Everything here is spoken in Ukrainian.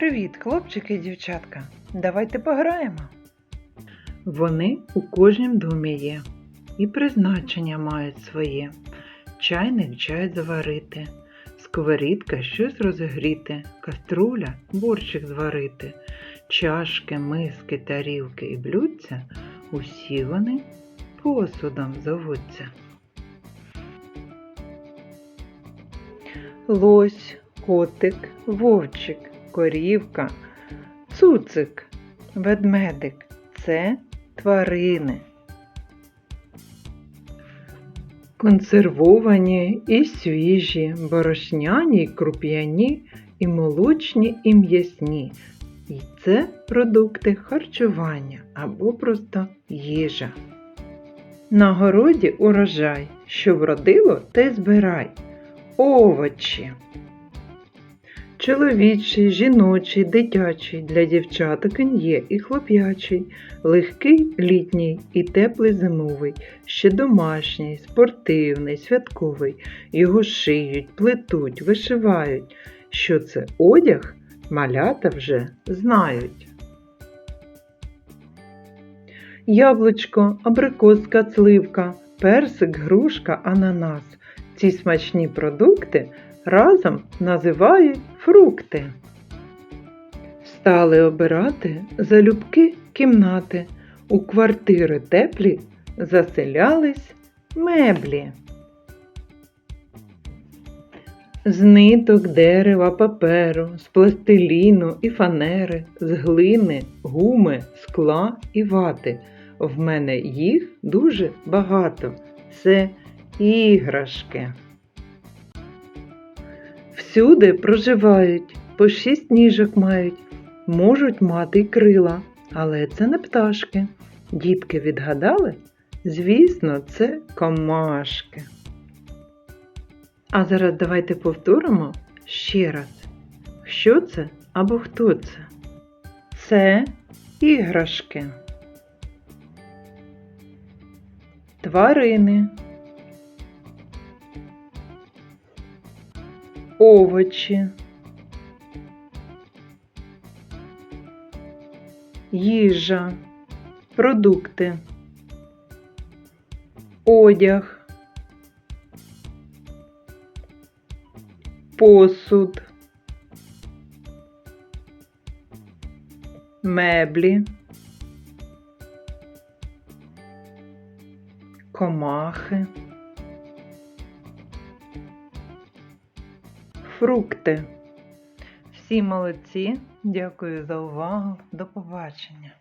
Привіт, хлопчики і дівчатка. Давайте пограємо. Вони у кожнім домі є, і призначення мають своє. Чайник чай заварити, сковорідка щось розігріти, каструля борщик зварити, чашки, миски, тарілки і блюдця усі вони посудом зовуться. Лось, котик, вовчик, корівка, цуцик, ведмедик це тварини. Консервовані і свіжі, борошняні круп'яні, і молочні, і м'ясні. І це продукти харчування або просто їжа. На городі урожай, що вродило, те збирай. Овочі. Чоловічий, жіночий, дитячий, для дівчаток є і хлоп'ячий, легкий літній і теплий зимовий, ще домашній, спортивний, святковий. Його шиють, плетуть, вишивають. Що це одяг, малята вже знають. Яблучко, абрикоска, сливка, персик, грушка, ананас. Ці смачні продукти разом називають фрукти. Стали обирати залюбки кімнати. У квартири теплі заселялись меблі. З ниток, дерева, паперу, з пластиліну і фанери, з глини, гуми, скла і вати. В мене їх дуже багато. Це іграшки. Всюди проживають, по шість ніжок мають, можуть мати й крила, але це не пташки. Дітки відгадали? Звісно, це комашки. А зараз давайте повторимо ще раз, що це або хто це? Це іграшки. Тварини. Овочі, їжа, продукти, одяг, посуд, меблі, комахи. Фрукти. Всі молодці. Дякую за увагу. До побачення.